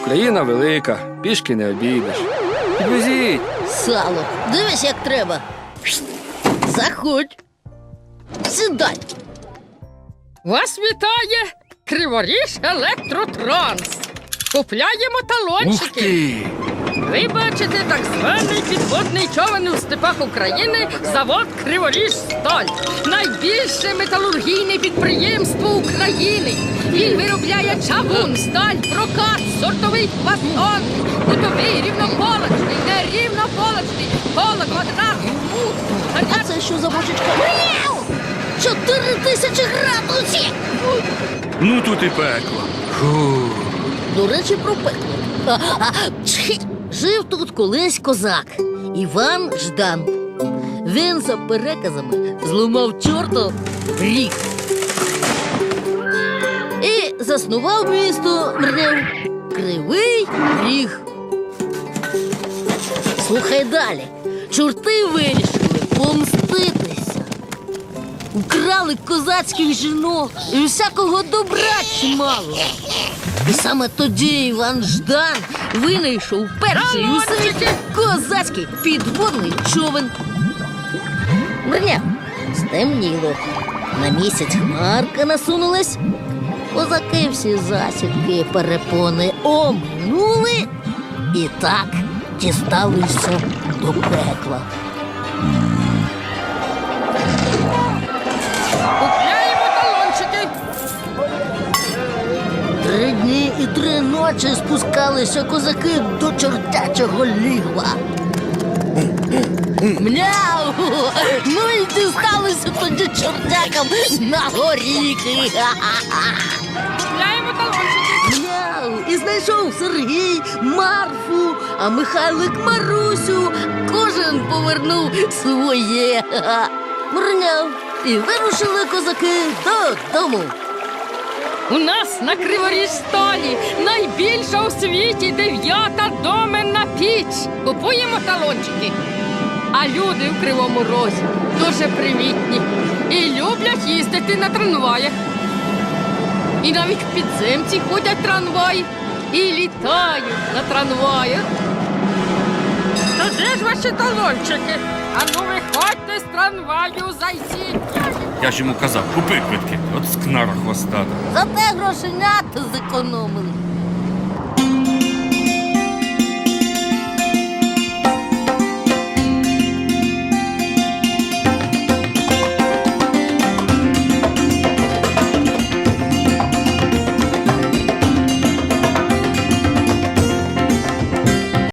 Україна велика, пішки не обійдеш. Підвезіть. Сало, дивись, як треба. Заходь. Сідай. Вас вітає Криворіж Електротранс. Купляємо талончики. ти! Ви бачите так званий підводний човен у степах України завод Криворіж Сталь. Найбільше металургійне підприємство України. Він виробляє чавун, сталь, прокат, сортовий фасон, кутовий, рівнополочний, нерівнополочний, полок, квадрат, мут. А це що за божечка? Чотири тисячі градусів! Ну тут і пекло. Фу. До речі, про пекло. Жив тут колись козак Іван Ждан. Він за переказами зламав чорто рік. І заснував місто Мрнев Кривий Ріг. Слухай далі. Чорти вирішили помститися. Украли козацьких жінок і всякого добра чимало. І саме тоді Іван Ждан винайшов перший у світі козацький підводний човен. Броня, стемніло. На місяць хмарка насунулась. Козаки всі засідки перепони оминули і так дісталися до пекла. Три ночі спускалися козаки до чортячого лігва. Мляу! Ну і дісталися тоді чортякам на горіхи. Купляємо талончики. Мляу! І знайшов Сергій Марфу, а Михайлик Марусю. Кожен повернув своє. Мурняв. І вирушили козаки додому. У нас на Криворіж столі найбільша у світі дев'ята доменна піч. Купуємо талончики. А люди у Кривому Розі дуже привітні і люблять їздити на трамваях. І навіть в підземці ходять трамваї і літають на трамваях. Та де ж ваші талончики? А ну виходьте з трамваю, зайці. Я ж йому казав, купи квитки, от скнара хвостата. Зате грошенята зекономили.